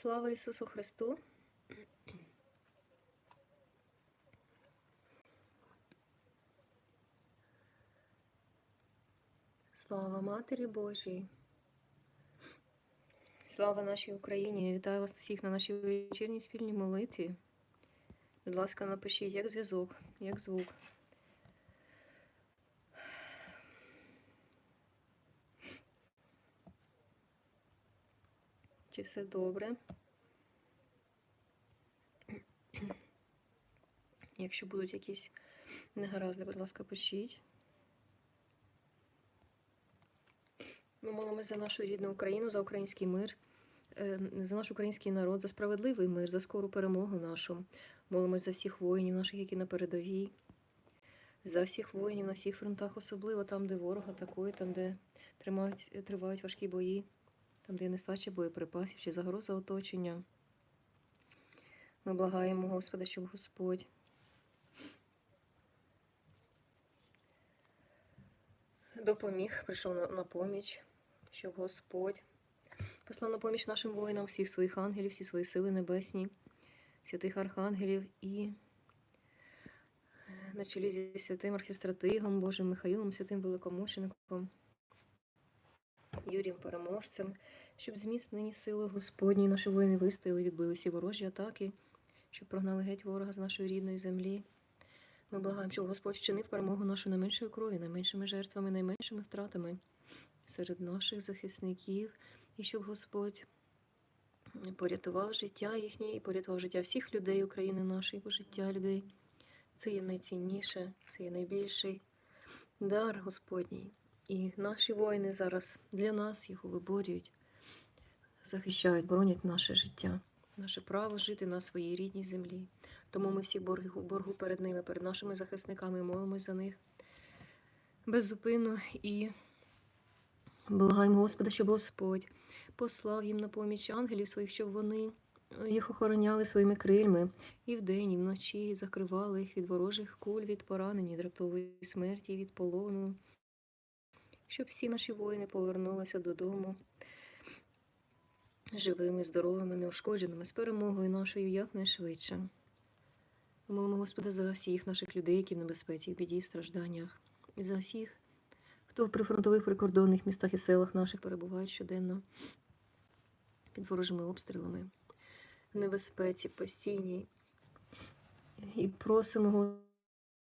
Слава Ісусу Христу! Слава Матері Божій! Слава нашій Україні! Я вітаю вас всіх на нашій вечірній спільній молитві. Будь ласка, напишіть, як зв'язок, як звук. Чи все добре? Якщо будуть якісь негаразди, будь ласка, пишіть. Ми молимося за нашу рідну Україну, за український мир, е, за наш український народ, за справедливий мир, за скору перемогу нашу. Молимося за всіх воїнів наших, які на передовій, за всіх воїнів на всіх фронтах, особливо там, де ворог атакує, там, де тримають, тривають важкі бої, там, де нестача боєприпасів чи загроза оточення. Ми благаємо Господа, щоб Господь допоміг, прийшов на, на поміч, щоб Господь послав на поміч нашим воїнам всіх своїх ангелів, всі свої сили небесні, святих архангелів і на чолі зі святим архістратигом Божим Михаїлом, святим великомучеником, Юрієм Переможцем, щоб зміцнені сили Господні наші воїни вистояли, відбили всі ворожі атаки, щоб прогнали геть ворога з нашої рідної землі. Ми благаємо, щоб Господь вчинив перемогу нашу найменшою кров'ю, найменшими жертвами, найменшими втратами серед наших захисників, і щоб Господь порятував життя їхнє і порятував життя всіх людей України нашої, бо життя людей. Це є найцінніше, це є найбільший дар Господній. І наші воїни зараз для нас його виборюють, захищають, боронять наше життя, наше право жити на своїй рідній землі. Тому ми всі боргу, боргу перед ними, перед нашими захисниками, молимось за них беззупинно і благаємо Господа, щоб Господь послав їм на поміч ангелів своїх, щоб вони їх охороняли своїми крильми і вдень, і вночі, і закривали їх від ворожих куль, від поранень, від раптової смерті, від полону, щоб всі наші воїни повернулися додому живими, здоровими, неушкодженими, з перемогою нашою якнайшвидше. Молимо Господа за всіх наших людей, які в небезпеці, в біді, в стражданнях, і за всіх, хто в прифронтових прикордонних містах і селах наших перебувають щоденно під ворожими обстрілами, в небезпеці постійній. І просимо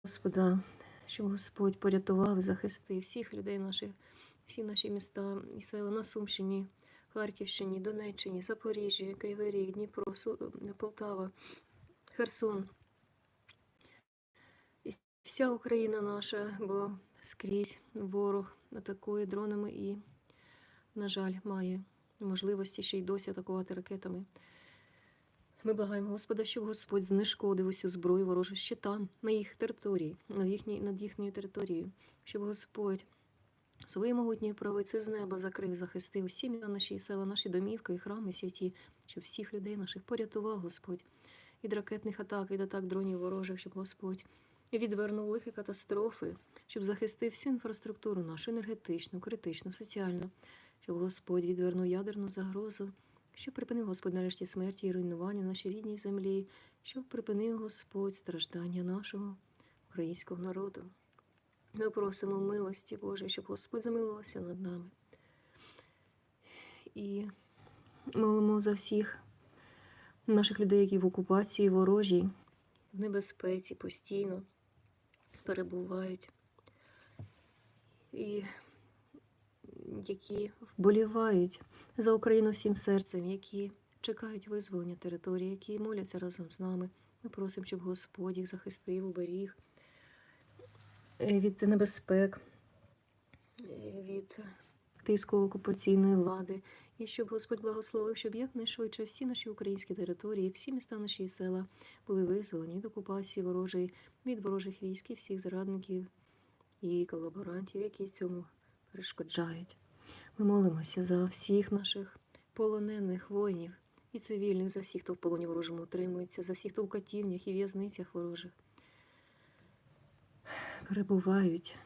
Господа, щоб Господь порятував і захистив всіх людей наших, всі наші міста і села на Сумщині, Харківщині, Донеччині, Запоріжжі, Кривий Ріг, Дніпро, Полтава, Херсон. Вся Україна наша, бо скрізь ворог атакує дронами і, на жаль, має можливості ще й досі атакувати ракетами. Ми благаємо Господа, щоб Господь знешкодив усю зброю ворожу ще там, на їх території, над, їхній, над їхньою територією, щоб Господь своєю могутньою правицею з неба закрив, захистив міста наші села, наші домівки і храми святі, щоб всіх людей наших порятував Господь від ракетних атак, від атак дронів ворожих, щоб Господь відвернув лихі катастрофи, щоб захистив всю інфраструктуру нашу енергетичну, критичну, соціальну, щоб Господь відвернув ядерну загрозу, щоб припинив Господь нарешті смерті і руйнування нашій рідній землі, щоб припинив Господь страждання нашого українського народу. Ми просимо милості Божої, щоб Господь замилувався над нами. І молимо за всіх наших людей, які в окупації ворожій, в небезпеці постійно перебувають, і які вболівають за Україну всім серцем, які чекають визволення території, які моляться разом з нами. Ми просимо, щоб Господь їх захистив, уберіг е, від небезпек, е, від тиску окупаційної влади, і щоб Господь благословив, щоб якнайшвидше всі наші українські території, всі міста наші села були визволені від окупації ворожої, від ворожих військ і всіх зрадників і колаборантів, які цьому перешкоджають. Ми молимося за всіх наших полонених воїнів і цивільних, за всіх, хто в полоні ворожому утримується, за всіх, хто в катівнях і в'язницях ворожих перебувають.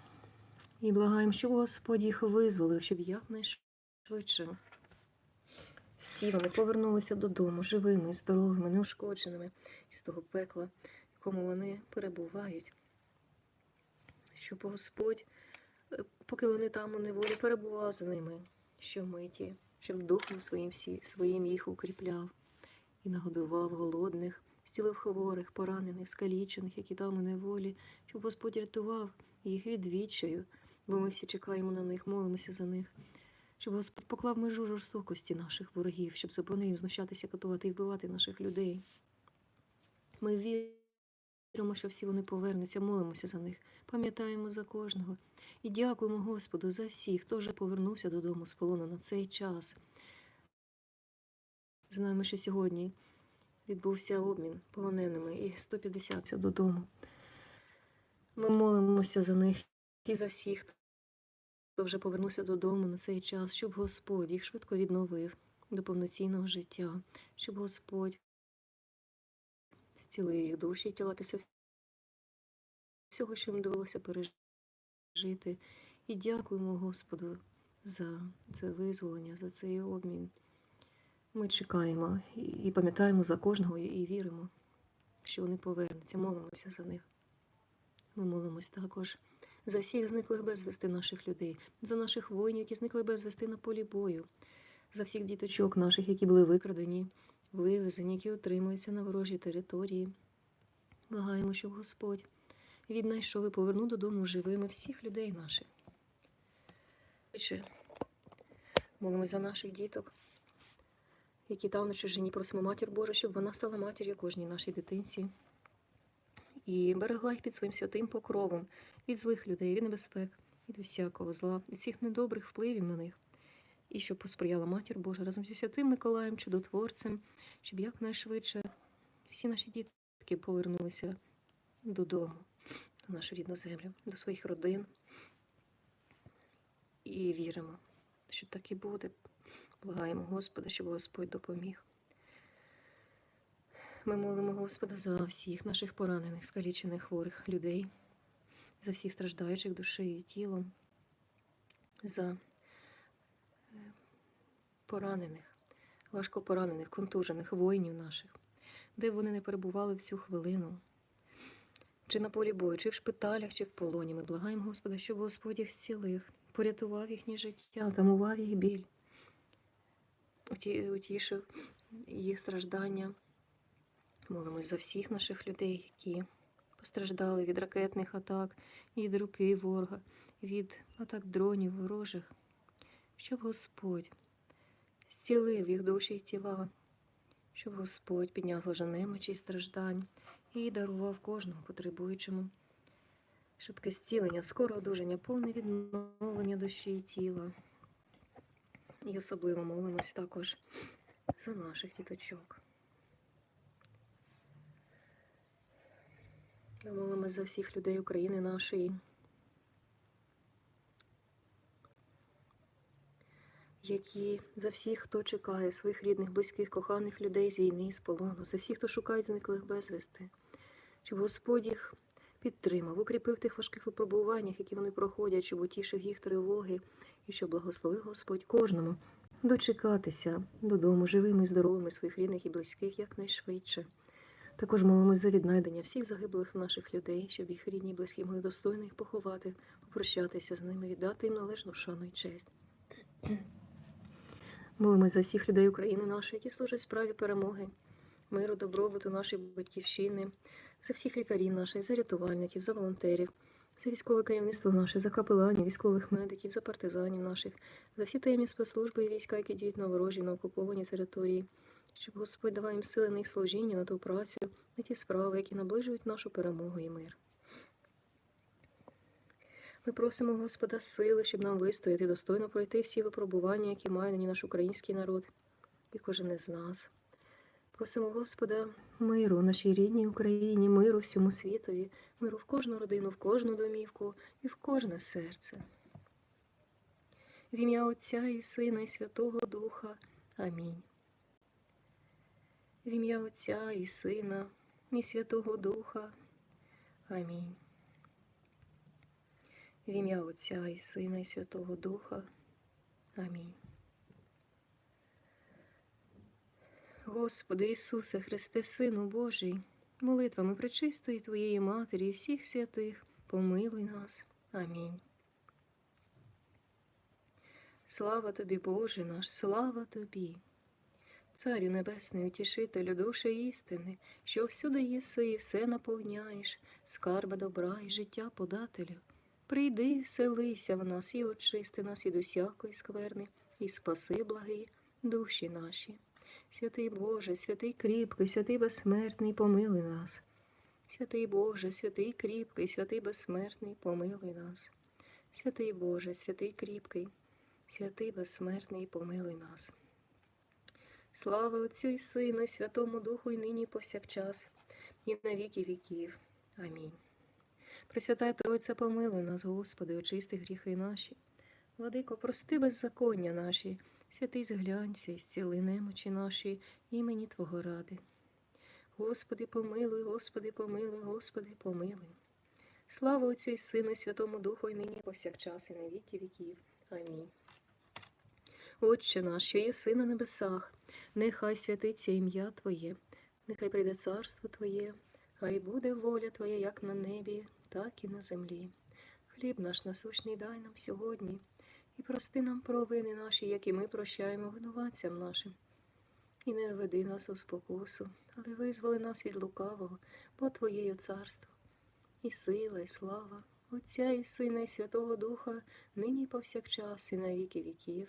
І благаємо, щоб Господь їх визволив, щоб якнайшвидше всі вони повернулися додому живими, здоровими, неушкодженими з того пекла, в якому вони перебувають. Щоб Господь, е, поки вони там у неволі, перебував з ними щомиті, щоб духом своїм своїм їх укріпляв і нагодував голодних, зцілив хворих, поранених, скалічених, які там у неволі, щоб Господь рятував їх від відчаю, бо ми всі чекаємо на них, молимося за них. Щоб Господь поклав межу жорстокості наших ворогів, щоб заборонив їм знущатися, катувати і вбивати наших людей. Ми віримо, що всі вони повернуться, молимося за них, пам'ятаємо за кожного і дякуємо Господу за всіх, хто вже повернувся додому з полону на цей час. Знаємо, що сьогодні відбувся обмін полоненими і 150 додому. Ми молимося за них і за всіх, хто вже повернувся додому на цей час, щоб Господь їх швидко відновив до повноцінного життя, щоб Господь зцілив їх душі і тіла після всього, що їм довелося пережити. І дякуємо Господу за це визволення, за цей обмін. Ми чекаємо і- пам'ятаємо за кожного і віримо, що вони повернуться, молимося за них. Ми молимось також за всіх зниклих безвісти наших людей, за наших воїнів, які зникли безвісти на полі бою, за всіх діточок наших, які були викрадені, вивезені, які утримуються на ворожій території. Благаємо, щоб Господь віднайшов і повернув додому живими всіх людей наших. Ще молимось за наших діток, які там на чужині просимо матір Божу, щоб вона стала матір'ю кожній нашій дитинці і берегла їх під своїм святим покровом від злих людей, від небезпек, від усякого зла, від всіх недобрих впливів на них. І щоб посприяла матір Божа разом зі святим Миколаєм, чудотворцем, щоб якнайшвидше всі наші дітки повернулися додому, на нашу рідну землю, до своїх родин. І віримо, що так і буде. Благаємо Господа, щоб Господь допоміг. Ми молимо Господа за всіх наших поранених, скалічених хворих людей, за всіх страждаючих душею і тілом, за е, поранених, важко поранених, контужених воїнів наших, де б вони не перебували в цю хвилину, чи на полі бою, чи в шпиталях, чи в полоні. Ми благаємо Господа, щоб Господь їх зцілив, порятував їхнє життя, тамував їх біль, утішив їх страждання. Молимось за всіх наших людей, які постраждали від ракетних атак, від руки ворога, від атак дронів ворожих, щоб Господь зцілив їх душі й тіла, щоб Господь підняв й страждань і дарував кожному потребуючому. Швидке зцілення, скоро одужання, повне відновлення душі і тіла. І особливо молимось також за наших діточок. Ми молимось за всіх людей України нашої, які за всіх, хто чекає своїх рідних, близьких, коханих людей з війни, з полону, за всіх, хто шукає зниклих безвісти, щоб Господь їх підтримав, укріпив тих важких випробуваннях, які вони проходять, щоб утішив їх тривоги, і щоб благословив Господь кожному дочекатися додому живими і здоровими своїх рідних і близьких якнайшвидше. Також молимось за віднайдення всіх загиблих наших людей, щоб їх рідні близькі могли достойно їх поховати, попрощатися з ними, віддати їм належну шану і честь. Молимось за всіх людей України нашої, які служать справі перемоги, миру, добробуту нашої батьківщини, за всіх лікарів наших, за рятувальників, за волонтерів, за військове керівництво наше, за капеланів, військових медиків, за партизанів наших, за всі таємні спецслужби і війська, які діють на ворожій, на окупованій території щоб Господь давав їм сили на їх служіння, на ту працю, на ті справи, які наближують нашу перемогу і мир. Ми просимо Господа сили, щоб нам вистояти достойно пройти всі випробування, які має нині наш український народ і кожен із нас. Просимо Господа миру нашій рідній Україні, миру всьому світові, миру в кожну родину, в кожну домівку і в кожне серце. В ім'я Отця і Сина, і Святого Духа. Амінь. В ім'я Отця і Сина, і Святого Духа. Амінь. В ім'я Отця і Сина, і Святого Духа. Амінь. Господи Ісусе Христе, Сину Божий, молитвами пречистої Твоєї Матері і всіх святих, помилуй нас. Амінь. Слава тобі, Боже наш, слава тобі. Царю Небесний, утішителю душі істини, що всюди єси і все наповняєш, скарба добра і життя подателю. Прийди, селися в нас і очисти нас від усякої скверни, і спаси, благи душі наші. Святий Боже, святий кріпкий, святий безсмертний, помилуй нас. Святий Боже, святий кріпкий, святий безсмертний, помилуй нас. Святий Боже, святий кріпкий, святий безсмертний, помилуй нас. Слава Отцю і Сину, і Святому Духу, і нині, і повсякчас, і на віки віків. Амінь. Пресвятая Тройця, помилуй нас, Господи, очисти гріхи наші. Владико, прости беззаконня наші, святий зглянься і зціли немочі наші, імені Твого ради. Господи, помилуй, Господи, помилуй, Господи, помилуй. Слава Отцю і Сину, і Святому Духу, і нині, і повсякчас, і на віки віків. Амінь. Отче наш, що єси на небесах, нехай святиться ім'я Твоє, нехай прийде царство Твоє, хай буде воля Твоя як на небі, так і на землі. Хліб наш насущний дай нам сьогодні, і прости нам провини наші, які ми прощаємо винуватцям нашим. І не веди нас у спокусу, але визволи нас від лукавого, бо Твоє є царство, і сила, і слава, Отця і Сина, і Святого Духа, нині повсякчас, і на віки віків.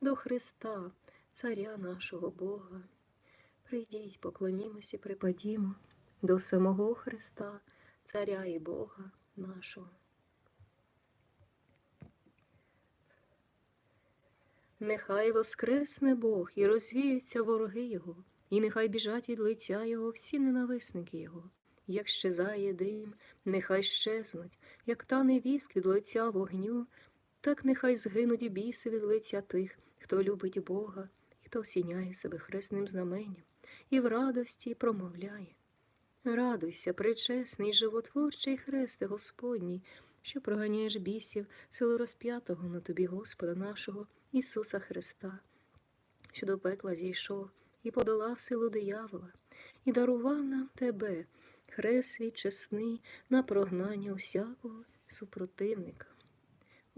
до Христа, Царя нашого Бога. Прийдіть, поклонімось і припадімо до самого Христа, Царя і Бога нашого. Нехай воскресне Бог і розвіються вороги Його, і нехай біжать від лиця Його всі ненависники Його. Як щезає дим, нехай щезнуть, як тане віск від лиця вогню, так нехай згинуть біси від лиця тих, хто любить Бога, і хто осіняє себе хресним знаменням, і в радості промовляє. Радуйся, причесний, животворчий хресте Господній, що проганяєш бісів, силу розп'ятого на тобі, Господа нашого, Ісуса Христа, що до пекла зійшов і подолав силу диявола, і дарував нам тебе, хрест свій чесний, на прогнання усякого супротивника.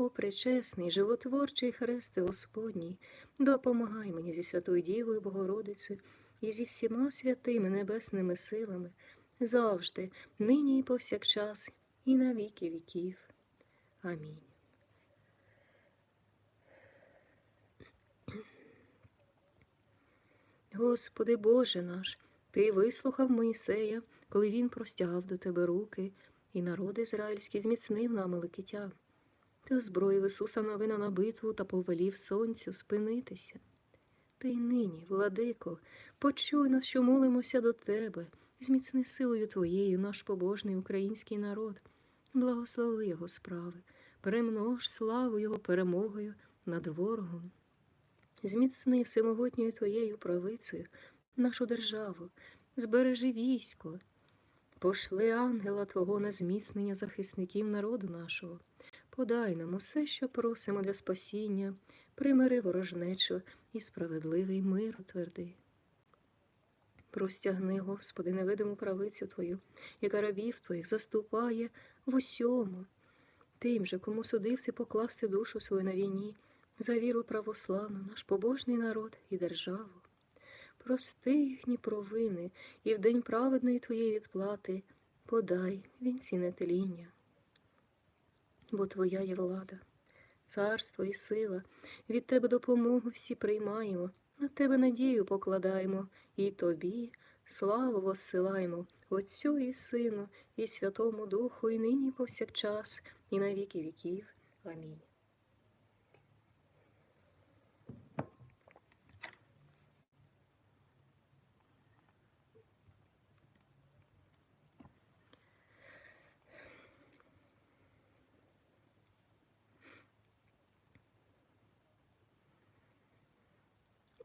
О, пречесний, животворчий хресте Господній, допомагай мені зі Святою Дівою Богородицею і зі всіма святими небесними силами, завжди, нині і повсякчас, і на віки віків. Амінь. Господи Боже наш, Ти вислухав Моїсея, коли він простягав до Тебе руки, і народ ізраїльський зміцнив на Амаликитян. Ти озброїв Ісуса новина на битву та повелів сонцю спинитися. Ти й нині, владико, почуй нас, що молимося до Тебе, зміцни силою Твоєю наш побожний український народ, благослови Його справи, перемнож славу Його перемогою над ворогом. Зміцни всемогутньою Твоєю правицею нашу державу, збережи військо, пошли ангела Твого на зміцнення захисників народу нашого. Подай нам усе, що просимо для спасіння, примири ворожнечу і справедливий мир утверди. Простягни, Господи, невидиму правицю Твою, яка рабів Твоїх заступає в усьому, тим же, кому судив ти покласти душу свою на війні, за віру православну, наш побожний народ і державу. Прости їхні провини, і в день праведної Твоєї відплати подай вінці нетління бо Твоя є влада, царство і сила, від Тебе допомогу всі приймаємо, на Тебе надію покладаємо, і Тобі славу воссилаємо, Отцю і Сину, і Святому Духу, і нині, і повсякчас, і на віки віків. Амінь.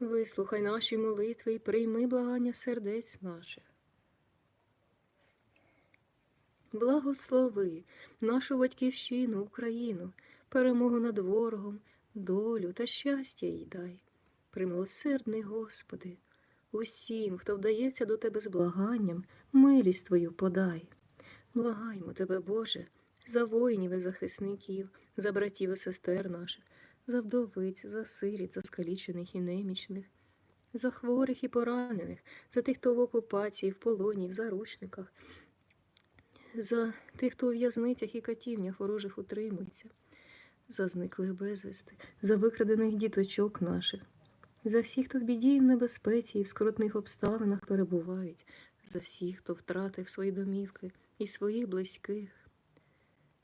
Вислухай наші молитви і прийми благання сердець наших. Благослови нашу батьківщину, Україну, перемогу над ворогом, долю та щастя їй дай. Примилосердний Господи, усім, хто вдається до Тебе з благанням, милість Твою подай. Благаємо Тебе, Боже, за воїнів і захисників, за братів і сестер наших, за вдовиць, за сиріт, за скалічених і немічних, за хворих і поранених, за тих, хто в окупації, в полоні, в заручниках, за тих, хто у в'язницях і катівнях ворожих утримується, за зниклих безвісти, за викрадених діточок наших, за всіх, хто в біді і в небезпеці і в скрутних обставинах перебувають, за всіх, хто втратив свої домівки і своїх близьких,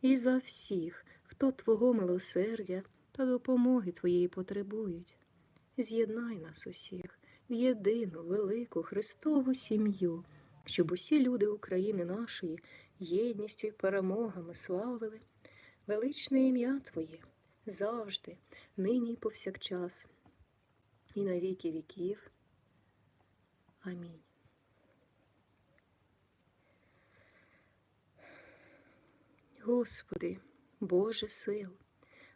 і за всіх, хто Твого милосердя та допомоги Твоєї потребують. З'єднай нас усіх в єдину велику Христову сім'ю, щоб усі люди України нашої єдністю і перемогами славили величне ім'я Твоє завжди, нині і повсякчас, і на віки віків. Амінь. Господи, Боже сил,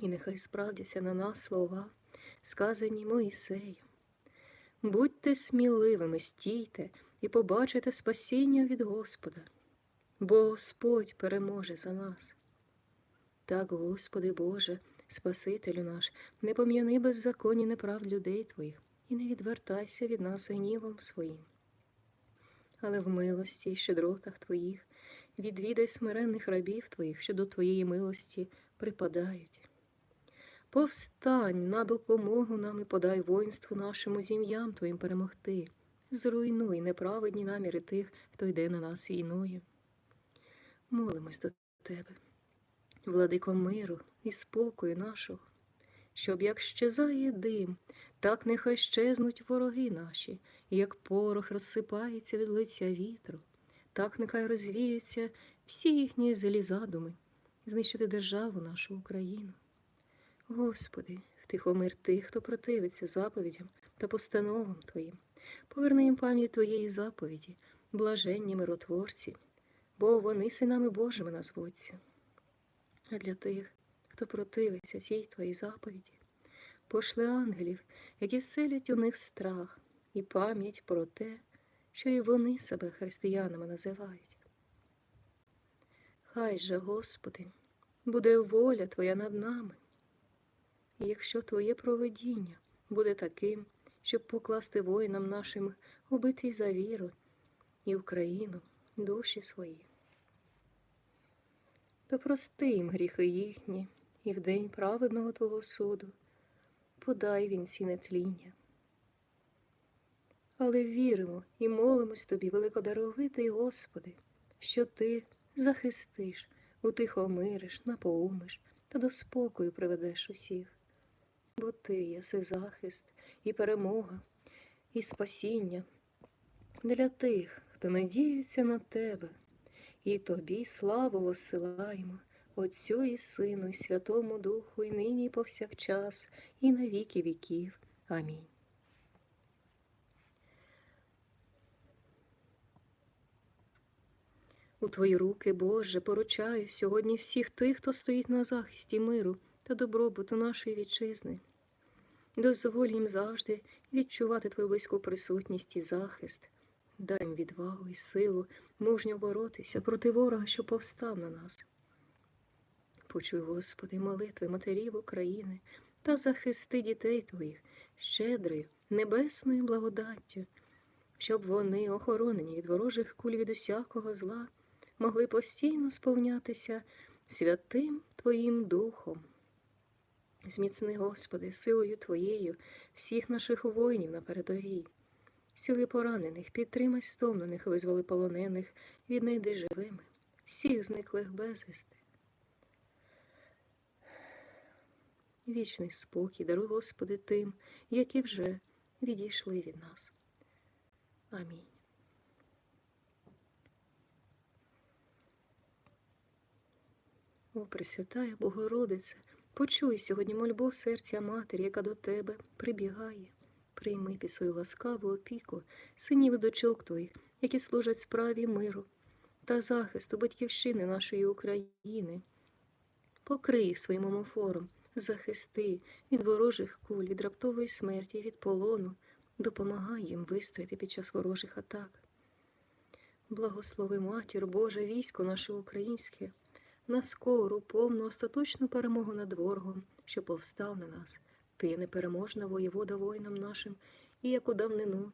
І нехай справдяться на нас слова, сказані Моїсеєм. Будьте сміливими, стійте і побачите спасіння від Господа, бо Господь переможе за нас. Так, Господи Боже, Спасителю наш, не пом'яни беззаконні неправд людей Твоїх і не відвертайся від нас гнівом своїм. Але в милості й щедротах Твоїх відвідай смиренних рабів Твоїх, що до Твоєї милості припадають. Повстань на допомогу нам і подай воїнству нашому зім'ям Твоїм перемогти, зруйнуй неправедні наміри тих, хто йде на нас війною. Молимось до Тебе, владико миру і спокою нашого, щоб як щезає дим, так нехай щезнуть вороги наші, і як порох розсипається від лиця вітру, так нехай розвіються всі їхні злі задуми, знищити державу нашу Україну. Господи, втихомир тих, хто противиться заповідям та постановам Твоїм, поверни їм пам'ять Твоєї заповіді, блаженні миротворці, бо вони синами Божими назвуться. А для тих, хто противиться цій Твоїй заповіді, пошли ангелів, які вселять у них страх і пам'ять про те, що і вони себе християнами називають. Хай же, Господи, буде воля Твоя над нами. Якщо Твоє проведіння буде таким, щоб покласти воїнам нашим у битві за віру і Україну, душі свої, то прости їм гріхи їхні, і в день праведного Твого суду подай вінці нетління. Але віримо і молимось Тобі, великодаровитий Господи, що Ти захистиш, утихомириш, напоумиш та до спокою приведеш усіх бо ти єси захист і перемога, і спасіння для тих, хто надіється на тебе, і тобі славу посилаємо, Отцю і Сину, і Святому Духу, і нині, і повсякчас, і на віки віків. Амінь. У Твої руки, Боже, поручаю сьогодні всіх тих, хто стоїть на захисті миру та добробуту нашої вітчизни. Дозволь їм завжди відчувати Твою близьку присутність і захист, дай їм відвагу і силу мужньо боротися проти ворога, що повстав на нас. Почуй, Господи, молитви матерів України та захисти дітей Твоїх щедрою, небесною благодаттю, щоб вони, охоронені від ворожих куль від усякого зла, могли постійно сповнятися святим Твоїм Духом. Зміцни, Господи, силою Твоєю всіх наших воїнів на передовій. Сіли поранених, підтримай стомлених, визволи полонених, віднайди живими, всіх зниклих безвісти. Вічний спокій, даруй, Господи, тим, які вже відійшли від нас. Амінь. О, Пресвятая Богородице, почуй сьогодні мольбу серця матері, яка до тебе прибігає. Прийми під свою ласкаву опіку синів і дочок твоїх, які служать справі миру та захисту батьківщини нашої України. Покрий їх своїм омофором, захисти від ворожих куль, від раптової смерті, від полону, допомагай їм вистояти під час ворожих атак. Благослови матір Боже, військо наше українське, на скору, повну, остаточну перемогу над ворогом, що повстав на нас. Ти непереможна воєвода воїнам нашим, і як у давнину.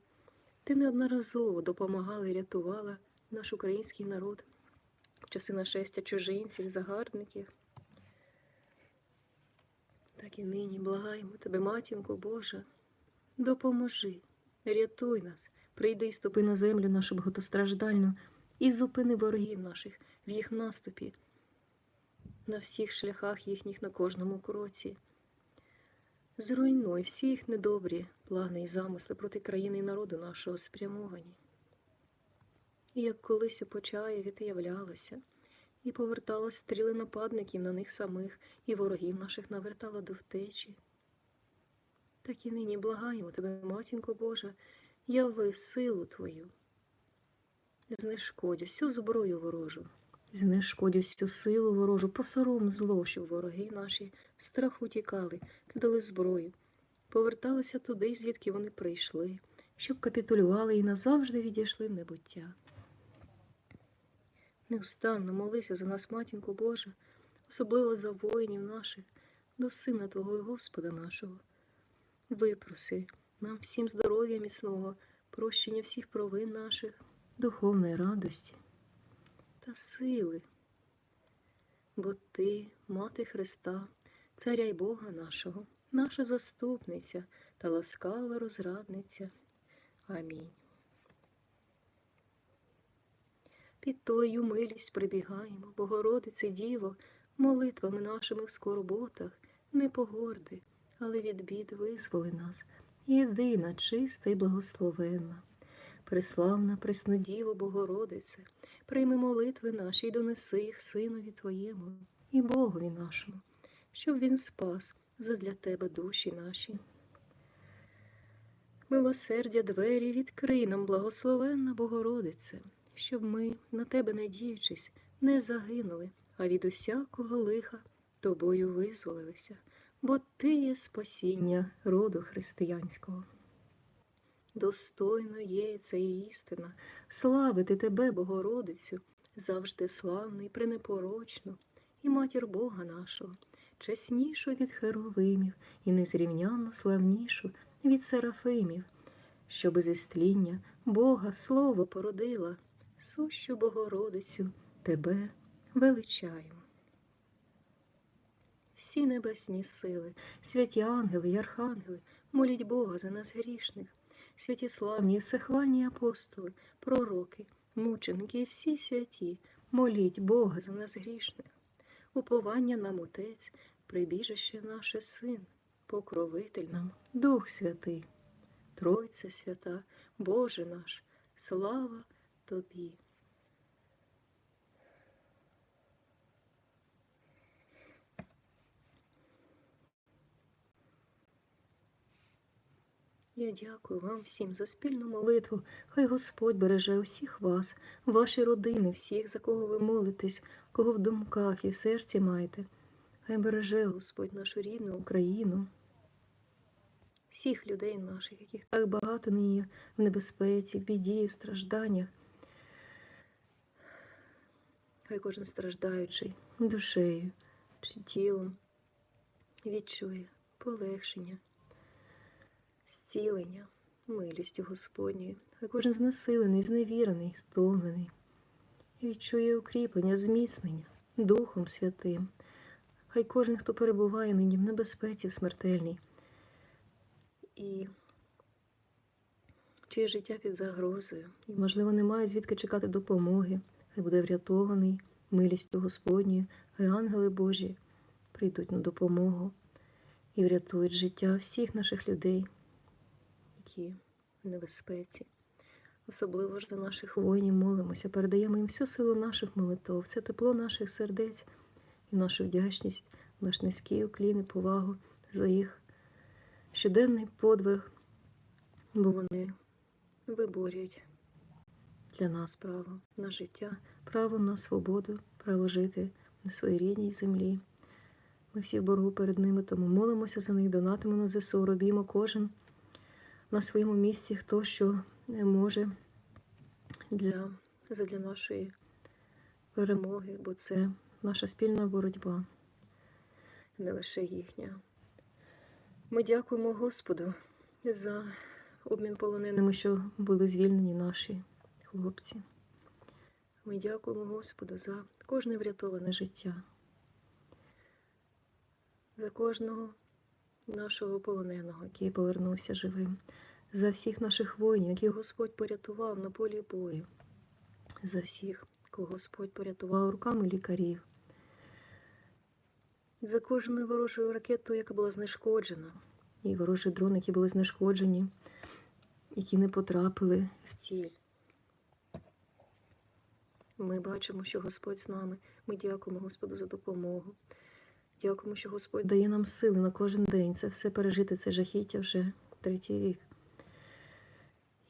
Ти неодноразово допомагала і рятувала наш український народ в часи нашестя чужинців, загарбників. Так і нині благаємо тебе, матінко Божа, допоможи, рятуй нас, прийди і ступи на землю нашу багатостраждальну і зупини ворогів наших в їх наступі, на всіх шляхах їхніх на кожному кроці. Зруйнуй всі їх недобрі плани і замисли проти країни і народу нашого спрямовані. І як колись у Почаєві ти і повертала стріли нападників на них самих, і ворогів наших навертала до втечі. Так і нині благаємо тебе, матінко Божа, яви силу Твою. Знешкодь всю зброю ворожу, знешкодь всю силу ворожу, посором зло, щоб вороги наші в страху тікали, кидали зброю, поверталися туди, звідки вони прийшли, щоб капітулювали і назавжди відійшли в небуття. Неустанно молися за нас, матінко Божа, особливо за воїнів наших, до Сина Твого і Господа нашого. Випроси нам всім здоров'я міцного, прощення всіх провин наших, духовної радості та сили. Бо Ти, Мати Христа, Царя й Бога нашого, наша заступниця та ласкава розрадниця. Амінь. Під Твою милість прибігаємо, Богородице Діво, молитвами нашими в скорботах, не погорди, але від бід визволи нас, єдина, чиста й благословенна. Преславна, Преснодіво, Богородице, прийми молитви наші й донеси їх Синові Твоєму і Богові нашому, щоб Він спас задля Тебе душі наші. Милосердя двері відкрий нам, благословенна Богородице, щоб ми, на тебе надіючись, не загинули, а від усякого лиха тобою визволилися, бо ти є спасіння роду християнського. Достойно є це і істина, славити тебе, Богородицю, завжди славну і пренепорочну, і матір Бога нашого, чеснішу від херовимів і незрівнянно славнішу від серафимів, що без істління Бога Слово породила, сущу Богородицю тебе величаємо. Всі небесні сили, святі ангели й архангели, моліть Бога за нас грішних, святі славні всехвальні апостоли, пророки, мученики і всі святі, моліть Бога за нас грішних. Уповання нам Отець, прибіжище наше Син, покровитель нам, Дух Святий, Тройця свята, Боже наш, слава Тобі. Я дякую вам всім за спільну молитву. Хай Господь береже усіх вас, ваші родини, всіх, за кого ви молитесь, кого в думках і в серці маєте. Хай береже Господь нашу рідну Україну. всіх людей наших, яких так багато нині в небезпеці, біді, стражданнях. Хай кожен страждаючий душею чи тілом відчує полегшення, зцілення, милістю Господньою. Хай кожен знесилений, зневірений, стомлений, відчує укріплення, зміцнення Духом Святим. Хай кожен, хто перебуває нині в небезпеці в смертельній, і чиє життя під загрозою, і, можливо, немає звідки чекати допомоги, хай буде врятований милістю Господньою, хай ангели Божі прийдуть на допомогу і врятують життя всіх наших людей, які небезпеці. Особливо ж за наших воїнів молимося, передаємо їм всю силу наших молитв, все тепло наших сердець і нашу вдячність, наш низький уклін і повагу за їх щоденний подвиг, бо вони виборюють для нас право на життя, право на свободу, право жити на своїй рідній землі. Ми всі в боргу перед ними, тому молимося за них, донатимо на ЗСУ, робімо кожен на своєму місці, хто що може для, задля нашої перемоги, бо це наша спільна боротьба, не лише їхня. Ми дякуємо Господу за обмін полоненими, що були звільнені наші хлопці. Ми дякуємо Господу за кожне врятоване життя, за кожного нашого полоненого, який повернувся живим, за всіх наших воїнів, яких Господь порятував на полі бою, за всіх, кого Господь порятував руками лікарів, за кожну ворожу ракету, яка була знешкоджена, і ворожі дрони, які були знешкоджені, які не потрапили в ціль. Ми бачимо, що Господь з нами. Ми дякуємо Господу за допомогу. Дякуємо, що Господь дає нам сили на кожен день. Це все пережити, це жахіття вже третій рік.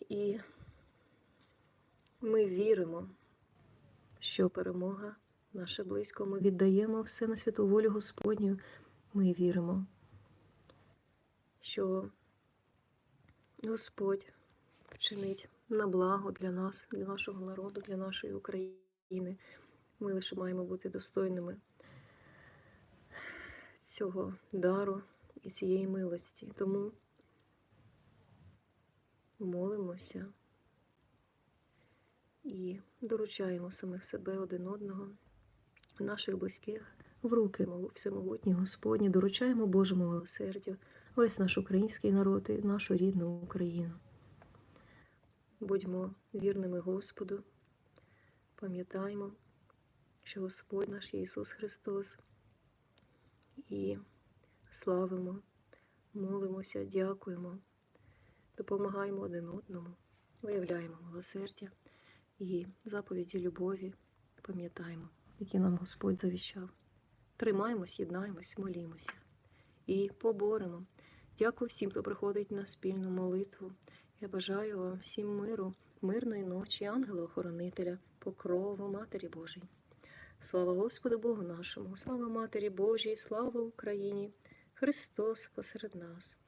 І ми віримо, що перемога наша близько. Ми віддаємо все на святу волю Господню. Ми віримо, що Господь вчинить на благо для нас, для нашого народу, для нашої України. Ми лише маємо бути достойними цього дару і цієї милості. Тому молимося і доручаємо самих себе один одного, наших близьких в руки всемогутні Господні, доручаємо Божому милосердю, весь наш український народ і нашу рідну Україну. Будьмо вірними Господу, пам'ятаємо, що Господь наш Ісус Христос, і славимо, молимося, дякуємо, допомагаємо один одному, виявляємо милосердя і заповіді любові, пам'ятаємо, які нам Господь завіщав. Тримаємось, єднаємось, молімося і поборемо. Дякую всім, хто приходить на спільну молитву. Я бажаю вам всім миру, мирної ночі, ангела-охоронителя, покрову Матері Божій. Слава Господу Богу нашому, слава Матері Божій, слава Україні! Христос посеред нас.